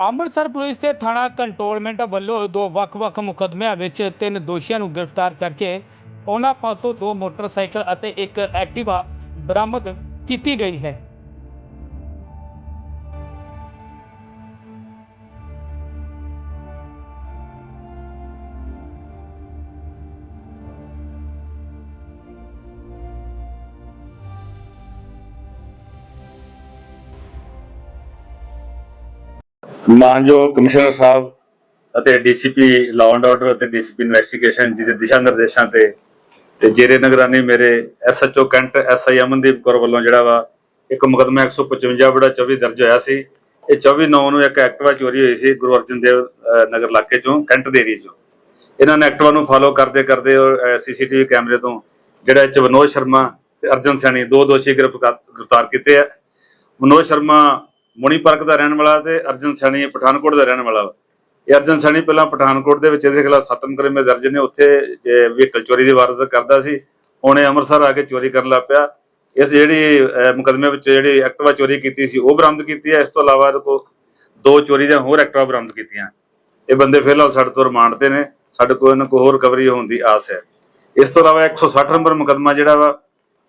Amritsar police ਤੇ ਥਾਣਾ ਕੰਟਰੋਲਮੈਂਟ ਵੱਲੋਂ ਦੋ ਵੱਖ-ਵੱਖ ਮੁਕੱਦਮਿਆਂ ਵਿੱਚ ਤਿੰਨ ਦੋਸ਼ੀਆਂ ਨੂੰ ਗ੍ਰਿਫਤਾਰ ਕਰਕੇ ਉਹਨਾਂ ਪਾਸੋਂ ਦੋ ਮੋਟਰਸਾਈਕਲ ਅਤੇ ਇੱਕ ਐਕਟਿਵਾ ਬਰਾਮਦ ਕੀਤੀ ਗਈ ਹੈ। ਮਾਨਯੋਗ ਕਮਿਸ਼ਨਰ ਸਾਹਿਬ ਅਤੇ ਡੀਸੀਪੀ ਲਾਅ ਐਂਡ ਆਰਡਰ ਅਤੇ ਡੀਸੀਪੀ ਇਨਵੈਸਟੀਗੇਸ਼ਨ ਜੀ ਦੇ ਦਿਸ਼ਾ ਨਿਰਦੇਸ਼ਾਂ ਤੇ ਤੇ ਜੇਰੇ ਨਿਗਰਾਨੀ ਮੇਰੇ SHO Cantt SI Amandeep Kaur ਵੱਲੋਂ ਜਿਹੜਾ ਵਾ ਇੱਕ ਮੁਕਦਮਾ 155 ਬੜਾ 24 ਦਰਜ ਹੋਇਆ ਸੀ। ਇਹ 24 ਨੌ ਨੂੰ ਇੱਕ ਐਕਟਿਵਾ ਚੋਰੀ ਹੋਈ ਸੀ ਗੁਰੂ ਅਰਜਨ ਦੇਵ ਨਗਰ ਇਲਾਕੇ ਚੋਂ, ਕੈਂਟ ਦੇ ਏਰੀਏ ਚੋਂ। ਇਹਨਾਂ ਨੇ ਐਕਟਿਵਾ ਨੂੰ ਫਾਲੋ ਕਰਦੇ ਕਰਦੇ ਸੀਸੀਟੀਵੀ ਕੈਮਰੇ ਤੋਂ ਜਿਹੜਾ 'ਚ ਵਿਨੋਦ ਸ਼ਰਮਾ ਤੇ ਅਰਜਨ ਸੈਣੀ ਦੋ ਦੋਸ਼ੀ ਗ੍ਰਿਫਤਾਰ ਗ੍ਰਿਫਤਾਰ ਕੀਤੇ ਆ। ਮਨੋਜ ਸ਼ਰਮਾ ਮੁਨੀ ਪਾਰਕ ਦਾ ਰਹਿਣ ਵਾਲਾ ਤੇ ਅਰਜਨ ਸੈਣੀ ਪਠਾਨਕੋਟ ਦਾ ਰਹਿਣ ਵਾਲਾ ਵਾ। ਇਹ ਅਰਜਨ ਸੈਣੀ ਪਹਿਲਾਂ ਪਠਾਨਕੋਟ ਦੇ ਵਿੱਚ ਇਹਦੇ ਖਿਲਾਫ ਸੱਤ ਮੁਕੱਦਮੇ ਦਰਜ ਨੇ। ਉੱਥੇ ਵਹੀਕਲ ਚੋਰੀ ਦੀ ਵਾਰਦਾਤ ਕਰਦਾ ਸੀ ਹੁਣ ਇਹ ਅੰਮ੍ਰਿਤਸਰ ਆ ਕੇ ਚੋਰੀ ਕਰਨ ਲੱਗ ਪਿਆ। ਇਸ ਜਿਹੜੀ ਅਹ, ਮੁਕੱਦਮੇ ਵਿੱਚ ਜਿਹੜੀ ਐਕਟਿਵਾ ਚੋਰੀ ਕੀਤੀ ਸੀ ਉਹ ਬਰਾਮਦ ਕੀਤੀ ਹੈ। ਇਸ ਤੋਂ ਇਲਾਵਾ ਇਹਦੇ ਕੋਲ ਦੋ ਚੋਰੀ ਦੀਆਂ ਹੋਰ ਐਕਟਿਵਾ ਬਰਾਮਦ ਕੀਤੀਆਂ। ਇਹ ਬੰਦੇ ਫਿਲਹਾਲ ਸਾਡੇ ਤੋਂ ਰਿਮਾਂਡ ਤੇ ਨੇ। ਸਾਡੇ ਕੋਲ ਇਹਨਾਂ ਕੋਲ ਹੋਰ ਰਿਕਵਰੀ ਹੋਣ ਦੀ ਆਸ ਹੈ। ਇਸ ਤੋਂ ਇਲਾਵਾ 160 ਨੰਬਰ ਮੁਕੱਦਮਾ ਜਿਹੜਾ ਵਾ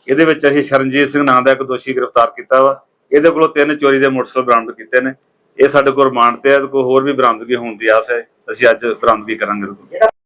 ਇਹਦੇ ਵਿੱਚ ਅਸੀਂ ਸ਼ਰਨਜੀਤ ਸਿੰਘ ਨਾਂ ਦਾ ਇੱਕ ਦੋਸ਼ੀ ਗ੍ਰਿਫਤਾਰ ਕੀਤਾ ਵਾ। ਇਹਦੇ ਕੋਲੋਂ ਤਿੰਨ ਚੋਰੀ ਦੇ ਮੋਟਰਸਾਈਕਲ ਬਰਾਮਦ ਕੀਤੇ ਨੇ। ਇਹ ਸਾਡੇ ਕੋਲ ਰਿਮਾਂਡ ਤੇ ਹੈ ਤੇ ਕੋਈ ਹੋਰ ਵੀ ਬਰਾਮਦਗੀ ਹੋਣ ਦੀ ਆਸ ਹੈ। ਅਸੀਂ ਅੱਜ ਬਰਾਮਦਗੀ ਕਰਾਂਗੇ